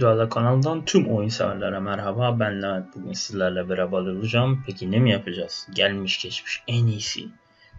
Duala kanalından tüm oyun severlere merhaba. Ben Levent. Bugün sizlerle beraber olacağım. Peki ne mi yapacağız? Gelmiş geçmiş en iyisi.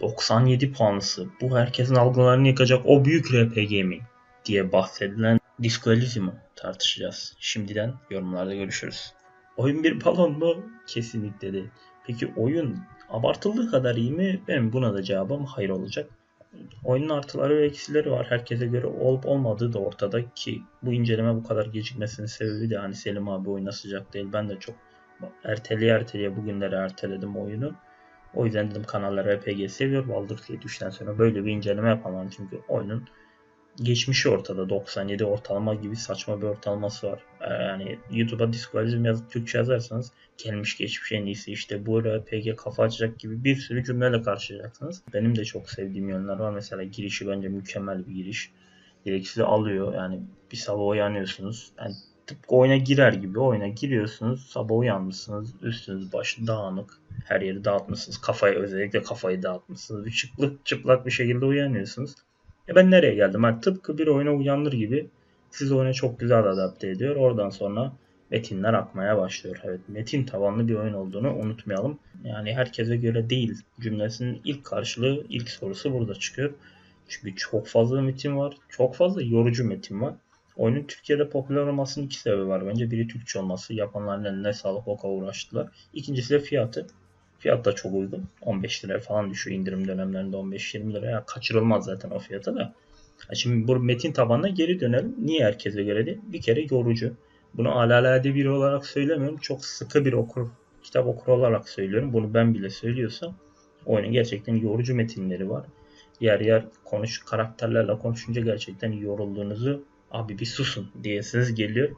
97 puanlısı. Bu herkesin algılarını yıkacak o büyük RPG mi? diye bahsedilen Disco Elysium'u tartışacağız. Şimdiden yorumlarda görüşürüz. Oyun bir balon mu? Kesinlikle değil. Peki oyun abartıldığı kadar iyi mi? Benim buna da cevabım hayır olacak. Oyunun artıları ve eksileri var. Herkese göre olup olmadığı da ortada ki bu inceleme bu kadar gecikmesinin sebebi de hani Selim abi oyuna sıcak değil. Ben de çok erteleye erteleye bugünleri erteledim oyunu. O yüzden dedim kanallar RPG seviyor. Baldur's Gate 3'ten sonra böyle bir inceleme yapamam. Çünkü oyunun geçmişi ortada. 97 ortalama gibi saçma bir ortalaması var. Ee, yani YouTube'a Discoalizm yazıp Türkçe yazarsanız gelmiş geçmiş en iyisi işte bu RPG kafa açacak gibi bir sürü cümleyle karşılayacaksınız. Benim de çok sevdiğim yönler var. Mesela girişi bence mükemmel bir giriş. Direkt alıyor. Yani bir sabah uyanıyorsunuz. Yani tıpkı oyuna girer gibi oyuna giriyorsunuz. Sabah uyanmışsınız. Üstünüz başı dağınık. Her yeri dağıtmışsınız. Kafayı özellikle kafayı dağıtmışsınız. Bir çıplak, çıplak bir şekilde uyanıyorsunuz. E ben nereye geldim? Yani tıpkı bir oyuna uyanır gibi sizi oyuna çok güzel adapte ediyor. Oradan sonra metinler akmaya başlıyor. Evet metin tabanlı bir oyun olduğunu unutmayalım. Yani herkese göre değil cümlesinin ilk karşılığı, ilk sorusu burada çıkıyor. Çünkü çok fazla metin var. Çok fazla yorucu metin var. Oyunun Türkiye'de popüler olmasının iki sebebi var. Bence biri Türkçe olması. Yapanların eline sağlık o kadar uğraştılar. İkincisi de fiyatı. Fiyat da çok uygun. 15 lira falan düşüyor indirim dönemlerinde 15-20 lira. Ya kaçırılmaz zaten o fiyata da. Şimdi bu metin tabanına geri dönelim. Niye herkese göre değil? Bir kere yorucu. Bunu alalade biri olarak söylemiyorum. Çok sıkı bir okur, kitap okur olarak söylüyorum. Bunu ben bile söylüyorsam oyunun gerçekten yorucu metinleri var. Yer yer konuş karakterlerle konuşunca gerçekten yorulduğunuzu abi bir susun diyesiniz geliyor.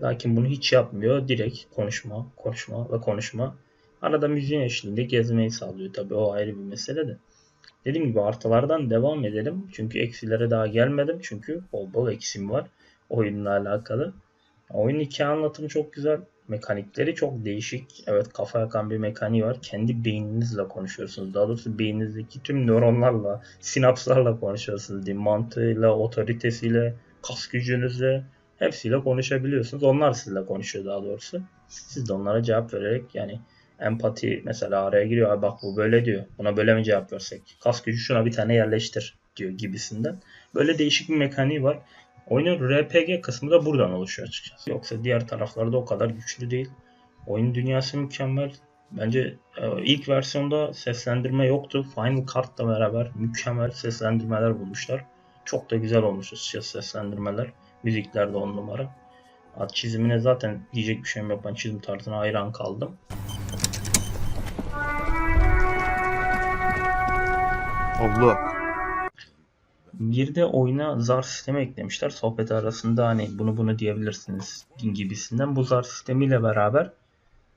Lakin bunu hiç yapmıyor. Direkt konuşma, konuşma ve konuşma. Arada müziğin eşliğinde gezmeyi sağlıyor. Tabii o ayrı bir mesele de. Dediğim gibi artılardan devam edelim. Çünkü eksilere daha gelmedim. Çünkü bol bol eksim var oyunla alakalı. Oyun hikaye anlatımı çok güzel. Mekanikleri çok değişik. Evet kafa yakan bir mekaniği var. Kendi beyninizle konuşuyorsunuz. Daha doğrusu beyninizdeki tüm nöronlarla, sinapslarla konuşuyorsunuz diyeyim. Mantığıyla, otoritesiyle, kas gücünüzle hepsiyle konuşabiliyorsunuz. Onlar sizinle konuşuyor daha doğrusu. Siz de onlara cevap vererek yani empati mesela araya giriyor. Abi bak bu böyle diyor. Buna böyle mi cevap versek? Kas gücü şuna bir tane yerleştir diyor gibisinden. Böyle değişik bir mekaniği var. Oyunun RPG kısmı da buradan oluşuyor açıkçası. Yoksa diğer tarafları da o kadar güçlü değil. Oyun dünyası mükemmel. Bence e, ilk versiyonda seslendirme yoktu. Final Cut'la beraber mükemmel seslendirmeler bulmuşlar. Çok da güzel olmuş açıkçası seslendirmeler. Müzikler de on numara. Çizimine zaten diyecek bir şeyim yok. Ben çizim tarzına hayran kaldım. Allah. Bir de oyuna zar sistemi eklemişler. Sohbet arasında hani bunu bunu diyebilirsiniz gibisinden. Bu zar sistemiyle beraber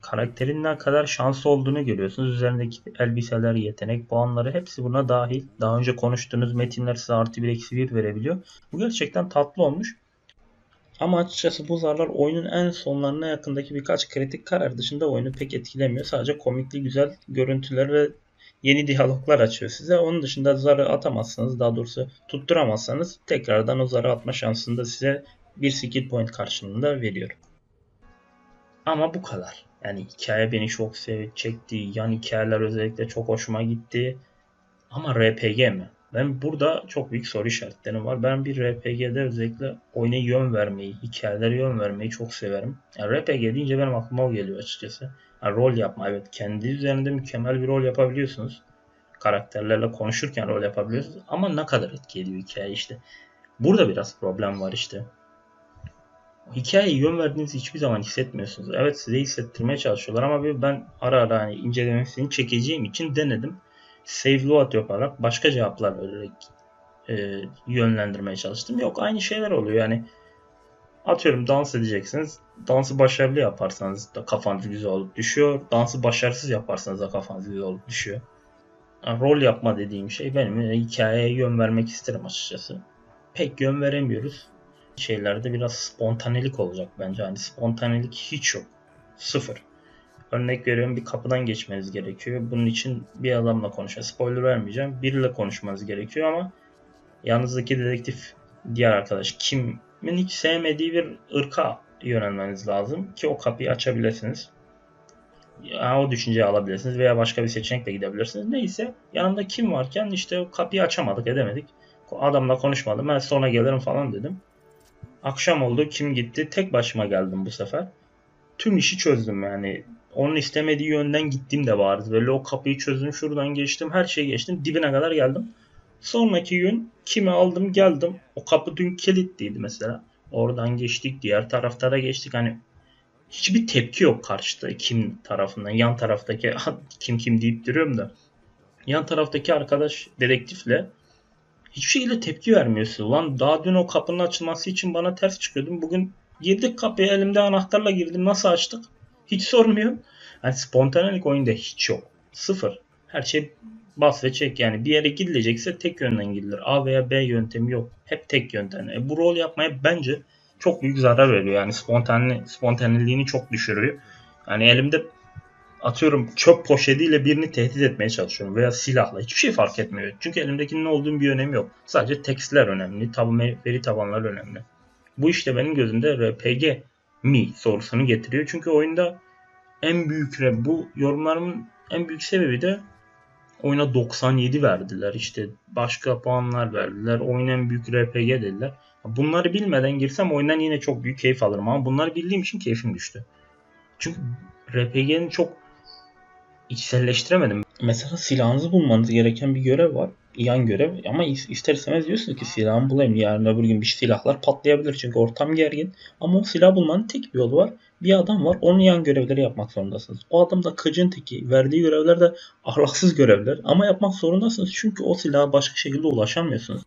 karakterin ne kadar şanslı olduğunu görüyorsunuz. Üzerindeki elbiseler, yetenek puanları hepsi buna dahil. Daha önce konuştuğunuz metinler size artı bir eksi bir verebiliyor. Bu gerçekten tatlı olmuş. Ama açıkçası bu zarlar oyunun en sonlarına yakındaki birkaç kritik karar dışında oyunu pek etkilemiyor. Sadece komikli güzel görüntüler ve yeni diyaloglar açıyor size. Onun dışında zarı atamazsanız daha doğrusu tutturamazsanız tekrardan o zarı atma şansını da size bir skill point karşılığında veriyor. Ama bu kadar. Yani hikaye beni çok sev çekti. Yan hikayeler özellikle çok hoşuma gitti. Ama RPG mi? Ben burada çok büyük soru işaretlerim var. Ben bir RPG'de özellikle oyuna yön vermeyi, hikayelere yön vermeyi çok severim. Yani RPG deyince benim aklıma o geliyor açıkçası. Yani rol yapma evet kendi üzerinde mükemmel bir rol yapabiliyorsunuz. Karakterlerle konuşurken rol yapabiliyorsunuz. Ama ne kadar etki ediyor hikaye işte. Burada biraz problem var işte. Hikayeye yön verdiğinizi hiçbir zaman hissetmiyorsunuz. Evet size hissettirmeye çalışıyorlar ama ben ara ara hani incelemesini çekeceğim için denedim save load yaparak başka cevaplar vererek e, yönlendirmeye çalıştım. Yok aynı şeyler oluyor yani. Atıyorum dans edeceksiniz. Dansı başarılı yaparsanız da kafanız güzel olup düşüyor. Dansı başarısız yaparsanız da kafanız güzel olup düşüyor. Yani rol yapma dediğim şey benim hikayeye yön vermek isterim açıkçası. Pek yön veremiyoruz. Şeylerde biraz spontanelik olacak bence. Hani spontanelik hiç yok. Sıfır. Örnek veriyorum bir kapıdan geçmeniz gerekiyor. Bunun için bir adamla konuşuyor. Spoiler vermeyeceğim. Biriyle konuşmanız gerekiyor ama yanınızdaki dedektif diğer arkadaş kim hiç sevmediği bir ırka yönelmeniz lazım ki o kapıyı açabilirsiniz. Yani o düşünceyi alabilirsiniz veya başka bir seçenekle gidebilirsiniz. Neyse yanımda kim varken işte kapıyı açamadık edemedik. Adamla konuşmadım ben sonra gelirim falan dedim. Akşam oldu kim gitti tek başıma geldim bu sefer. Tüm işi çözdüm yani. Onun istemediği yönden gittiğim de vardı. Böyle o kapıyı çözdüm şuradan geçtim her şeyi geçtim dibine kadar geldim. Sonraki gün kimi aldım geldim. O kapı dün kilitliydi mesela. Oradan geçtik diğer taraflara geçtik. Hani hiçbir tepki yok karşıda kim tarafından. Yan taraftaki kim kim deyip duruyorum da. Yan taraftaki arkadaş dedektifle hiçbir şekilde tepki vermiyorsun. Ulan daha dün o kapının açılması için bana ters çıkıyordun. Bugün girdik kapıya elimde anahtarla girdim. Nasıl açtık? Hiç sormuyor. Yani spontanelik oyunda hiç yok. Sıfır. Her şey bas ve çek. Yani bir yere gidilecekse tek yönden gidilir. A veya B yöntemi yok. Hep tek yöntem. E, bu rol yapmaya bence çok büyük zarar veriyor. Yani spontane, spontaneliğini çok düşürüyor. Yani elimde atıyorum çöp poşetiyle birini tehdit etmeye çalışıyorum veya silahla hiçbir şey fark etmiyor. Çünkü elimdekinin ne olduğunu bir önemi yok. Sadece tekstler önemli, tab veri tabanları önemli. Bu işte benim gözümde RPG mi sorusunu getiriyor. Çünkü oyunda en büyük bu yorumlarımın en büyük sebebi de oyuna 97 verdiler. İşte başka puanlar verdiler. Oyun en büyük RPG dediler. Bunları bilmeden girsem oyundan yine çok büyük keyif alırım ama bunları bildiğim için keyfim düştü. Çünkü RPG'nin çok içselleştiremedim. Mesela silahınızı bulmanız gereken bir görev var. Yan görev ama ister istemez diyorsunuz ki silahımı bulayım. Yarın öbür gün bir silahlar patlayabilir çünkü ortam gergin. Ama o silah bulmanın tek bir yolu var. Bir adam var onun yan görevleri yapmak zorundasınız. O adam da kıcın teki. Verdiği görevler de ahlaksız görevler. Ama yapmak zorundasınız çünkü o silaha başka şekilde ulaşamıyorsunuz.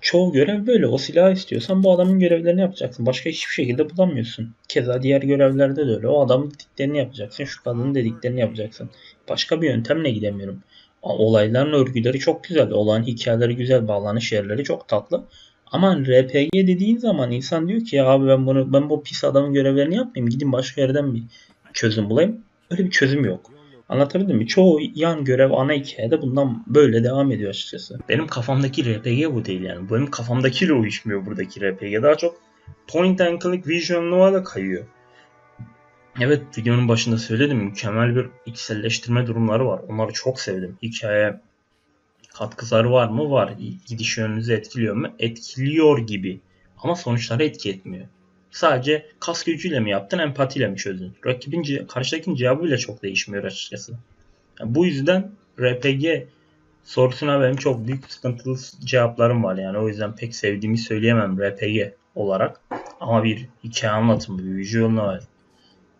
Çoğu görev böyle. O silahı istiyorsan bu adamın görevlerini yapacaksın. Başka hiçbir şekilde bulamıyorsun. Keza diğer görevlerde de öyle. O adamın dediklerini yapacaksın. Şu kadının dediklerini yapacaksın. Başka bir yöntemle gidemiyorum. Olayların örgüleri çok güzel. Olan hikayeleri güzel. Bağlanış yerleri çok tatlı. Ama RPG dediğin zaman insan diyor ki abi ben bunu ben bu pis adamın görevlerini yapmayayım. Gidin başka yerden bir çözüm bulayım. Öyle bir çözüm yok. Anlatabildim mi? Çoğu yan görev ana hikayede bundan böyle devam ediyor açıkçası. Benim kafamdaki RPG bu değil yani. Benim kafamdakiyle uyuşmuyor buradaki RPG. Daha çok point and click vision novel'a kayıyor. Evet videonun başında söyledim mükemmel bir içselleştirme durumları var. Onları çok sevdim. Hikaye katkıları var mı? Var. Gidiş yönünüzü etkiliyor mu? Etkiliyor gibi. Ama sonuçları etki etmiyor. Sadece kas gücüyle mi yaptın, empatiyle mi çözdün? Rakibin, karşıdakinin cevabı bile çok değişmiyor açıkçası. Yani bu yüzden RPG sorusuna benim çok büyük sıkıntılı cevaplarım var. Yani o yüzden pek sevdiğimi söyleyemem RPG olarak. Ama bir hikaye anlatımı, bir visual novel,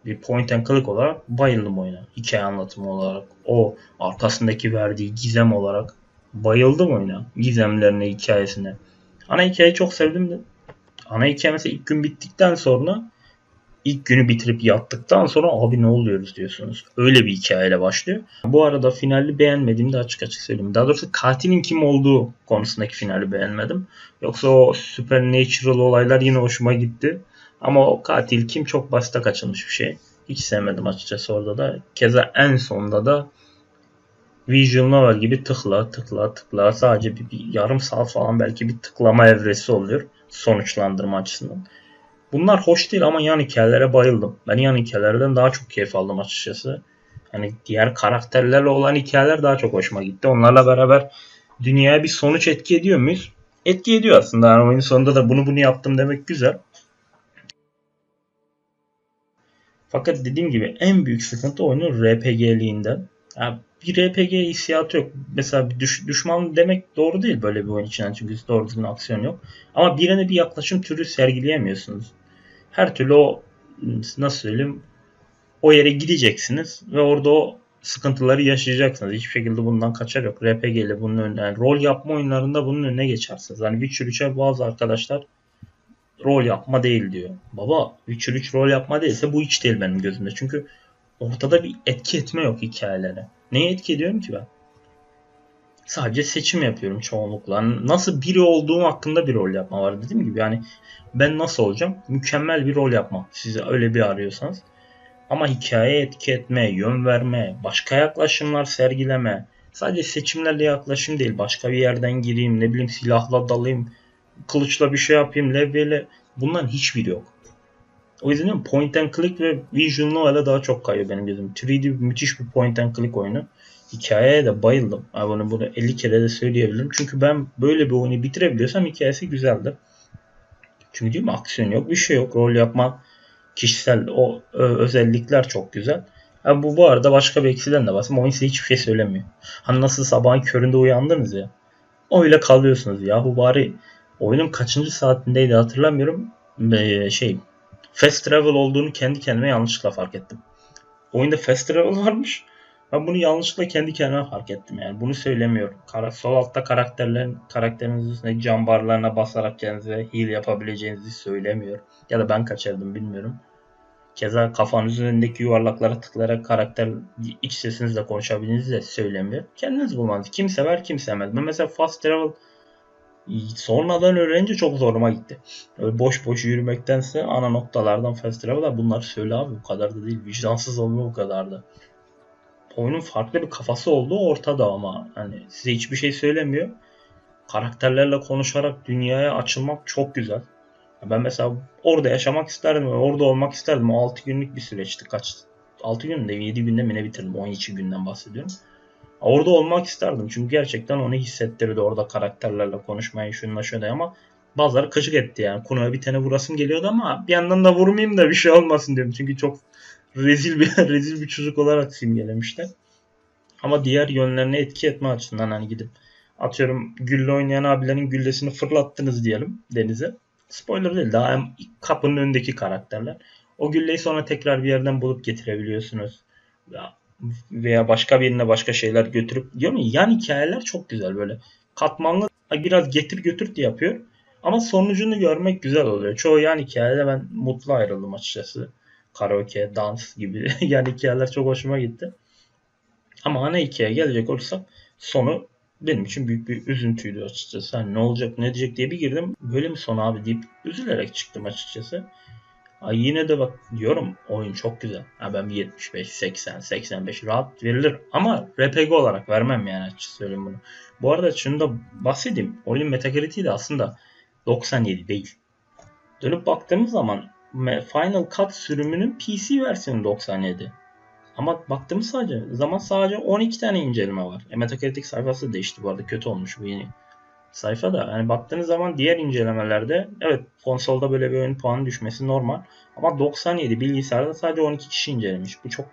bir point and click olarak bayıldım oyuna. Hikaye anlatımı olarak, o arkasındaki verdiği gizem olarak bayıldım oyuna. Gizemlerine, hikayesine. Ana hikayeyi çok sevdim de ana hikaye mesela ilk gün bittikten sonra ilk günü bitirip yattıktan sonra abi ne oluyoruz diyorsunuz. Öyle bir hikayeyle başlıyor. Bu arada finali beğenmediğimi de açık açık söyleyeyim. Daha doğrusu katilin kim olduğu konusundaki finali beğenmedim. Yoksa o supernatural olaylar yine hoşuma gitti. Ama o katil kim çok basite kaçılmış bir şey. Hiç sevmedim açıkçası orada da. Keza en sonunda da Visual Novel gibi tıkla tıkla tıkla sadece bir, bir yarım saat falan belki bir tıklama evresi oluyor sonuçlandırma açısından. Bunlar hoş değil ama yan hikayelere bayıldım. Ben yan hikayelerden daha çok keyif aldım açıkçası. Hani diğer karakterlerle olan hikayeler daha çok hoşuma gitti. Onlarla beraber dünyaya bir sonuç etki ediyor muyuz? Etki ediyor aslında. Yani oyunun sonunda da bunu bunu yaptım demek güzel. Fakat dediğim gibi en büyük sıkıntı oyunun RPG'liğinden. Yani bir RPG hissiyatı yok. Mesela düş, düşman demek doğru değil böyle bir oyun için. Çünkü doğru düzgün aksiyon yok. Ama birine bir yaklaşım türü sergileyemiyorsunuz. Her türlü o nasıl söyleyeyim o yere gideceksiniz ve orada o sıkıntıları yaşayacaksınız. Hiçbir şekilde bundan kaçar yok. RPG ile bunun önüne, yani rol yapma oyunlarında bunun önüne geçersiniz. Hani Witcher 3'e bazı arkadaşlar rol yapma değil diyor. Baba Witcher 3 rol yapma değilse bu hiç değil benim gözümde. Çünkü ortada bir etki etme yok hikayelere. Neye etki ediyorum ki ben? Sadece seçim yapıyorum çoğunlukla. Hani nasıl biri olduğum hakkında bir rol yapma var dediğim gibi. Yani ben nasıl olacağım? Mükemmel bir rol yapma. Size öyle bir arıyorsanız. Ama hikaye etki etme, yön verme, başka yaklaşımlar sergileme. Sadece seçimlerle yaklaşım değil. Başka bir yerden gireyim, ne bileyim silahla dalayım, kılıçla bir şey yapayım, levyeyle Bunların hiçbiri yok. O yüzden point and click ve visual novel'e daha çok kayıyor benim gözüm. 3D müthiş bir point and click oyunu. Hikayeye de bayıldım. Abi bunu, bunu 50 kere de söyleyebilirim. Çünkü ben böyle bir oyunu bitirebiliyorsam hikayesi güzeldir. Çünkü diyorum aksiyon yok, bir şey yok. Rol yapma, kişisel o ö, özellikler çok güzel. Ha, bu bu arada başka bir eksiden de bahsedeyim. Oyun size hiçbir şey söylemiyor. Hani nasıl sabahın köründe uyandınız ya. Öyle kalıyorsunuz. Yahu bari oyunun kaçıncı saatindeydi hatırlamıyorum. Ee, şey fast travel olduğunu kendi kendime yanlışlıkla fark ettim. Oyunda fast travel varmış. Ben bunu yanlışlıkla kendi kendime fark ettim yani. Bunu söylemiyorum. Sol altta karakterlerin karakterinizin üstüne cam barlarına basarak kendinize heal yapabileceğinizi söylemiyorum. Ya da ben kaçırdım bilmiyorum. Keza kafanın üzerindeki yuvarlaklara tıklayarak karakter iç sesinizle konuşabildiğinizi de söylemiyor. Kendiniz bulmanız. Kim sever kim sevmez. Ben mesela fast travel sonradan öğrenince çok zoruma gitti. Öyle boş boş yürümektense ana noktalardan fast travel'a bunları söyle abi bu kadar da değil. Vicdansız olma bu kadar da. Oyunun farklı bir kafası olduğu ortada ama hani size hiçbir şey söylemiyor. Karakterlerle konuşarak dünyaya açılmak çok güzel. Ben mesela orada yaşamak isterdim. Orada olmak isterdim. O 6 günlük bir süreçti. Kaç 6 günde 7 günde mi ne bitirdim. 12 günden bahsediyorum. Orada olmak isterdim. Çünkü gerçekten onu hissettirdi orada karakterlerle konuşmayı şununla şöyle ama bazıları kaşık etti yani. Konuya bir tane vurasım geliyordu ama bir yandan da vurmayayım da bir şey olmasın diyorum. Çünkü çok rezil bir rezil bir çocuk olarak simgelemişler. Ama diğer yönlerine etki etme açısından hani gidip atıyorum gülle oynayan abilerin güllesini fırlattınız diyelim denize. Spoiler değil daha kapının önündeki karakterler. O gülleyi sonra tekrar bir yerden bulup getirebiliyorsunuz. Veya başka birine başka şeyler götürüp diyorum ya yan hikayeler çok güzel böyle. Katmanlı biraz getir götür diye yapıyor. Ama sonucunu görmek güzel oluyor. Çoğu yan hikayede ben mutlu ayrıldım açıkçası. Karaoke, dans gibi yan hikayeler çok hoşuma gitti. Ama ana hikayeye gelecek olursak sonu benim için büyük bir üzüntüydü açıkçası. Hani ne olacak ne diyecek diye bir girdim. Böyle mi son abi deyip üzülerek çıktım açıkçası. Ay yine de bak diyorum oyun çok güzel. Ha ben bir 75, 80, 85 rahat verilir. Ama RPG olarak vermem yani açıkçası söyleyeyim bunu. Bu arada şunu da bahsedeyim. Oyunun Metacritic'i de aslında 97 değil. Dönüp baktığımız zaman Final Cut sürümünün PC versiyonu 97. Ama baktığımız sadece zaman sadece 12 tane inceleme var. E, Metacritic sayfası değişti bu arada kötü olmuş bu yeni sayfa da. Yani baktığınız zaman diğer incelemelerde evet konsolda böyle bir oyun puanı düşmesi normal. Ama 97 bilgisayarda sadece 12 kişi incelemiş. Bu çok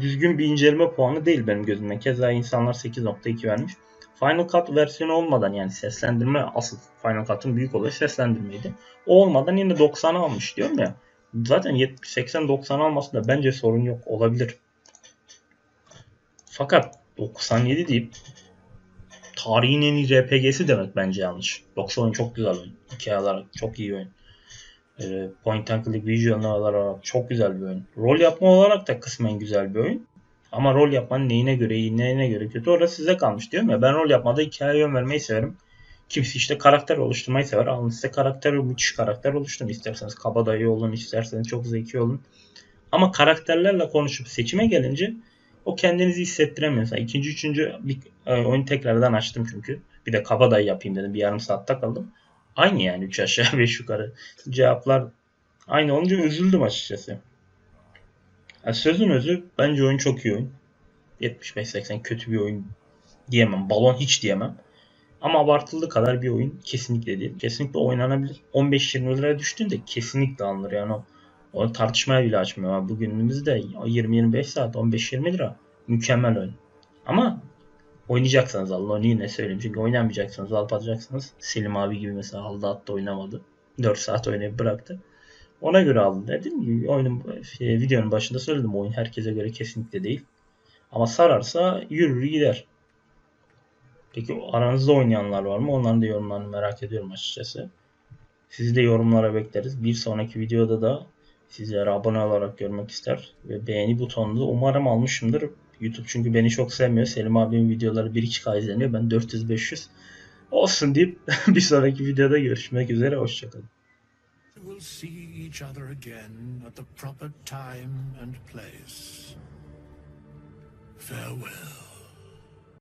düzgün bir inceleme puanı değil benim gözümden. Keza insanlar 8.2 vermiş. Final Cut versiyonu olmadan yani seslendirme asıl Final Cut'ın büyük olayı seslendirmeydi. O olmadan yine 90 almış diyorum ya. Zaten 80-90 alması da bence sorun yok olabilir. Fakat 97 deyip tarihin en iyi RPG'si demek bence yanlış. Yoksa çok güzel oyun. Hikaye olarak çok iyi oyun. E, point and click visual olarak çok güzel bir oyun. Rol yapma olarak da kısmen güzel bir oyun. Ama rol yapmanın neyine göre iyi, neyine göre kötü orası size kalmış diyorum ya. Ben rol yapmada hikaye yön vermeyi severim. Kimisi işte karakter oluşturmayı sever. Alın size karakter, müthiş karakter oluşturun. İsterseniz kabadayı olun, isterseniz çok zeki olun. Ama karakterlerle konuşup seçime gelince o kendinizi hissettiremiyorsun. İkinci, üçüncü bir e, oyun tekrardan açtım çünkü. Bir de kabadayı yapayım dedim. Bir yarım saatte kaldım. Aynı yani 3 aşağı 5 yukarı. Cevaplar aynı olunca üzüldüm açıkçası. Yani sözün özü bence oyun çok iyi oyun. 75-80 kötü bir oyun diyemem. Balon hiç diyemem. Ama abartıldığı kadar bir oyun kesinlikle değil. Kesinlikle oynanabilir. 15-20 liraya düştüğünde kesinlikle alınır yani o o tartışmaya bile açmıyor. Ama bugünümüzde 20-25 saat 15-20 lira mükemmel oyun. Ama oynayacaksanız alın. Onu yine söyleyeyim. Çünkü oynamayacaksanız alıp alacaksınız. Selim abi gibi mesela aldı attı oynamadı. 4 saat oynayıp bıraktı. Ona göre aldım. Dedim ki oyunun şey, videonun başında söyledim. Oyun herkese göre kesinlikle değil. Ama sararsa yürür gider. Peki aranızda oynayanlar var mı? Onların da yorumlarını merak ediyorum açıkçası. Sizi de yorumlara bekleriz. Bir sonraki videoda da sizlere abone olarak görmek ister ve beğeni butonunu umarım almışımdır. YouTube çünkü beni çok sevmiyor. Selim abimin videoları 1-2K izleniyor. Ben 400-500 olsun deyip bir sonraki videoda görüşmek üzere. Hoşçakalın. We'll see each other again at the proper time and place. Farewell.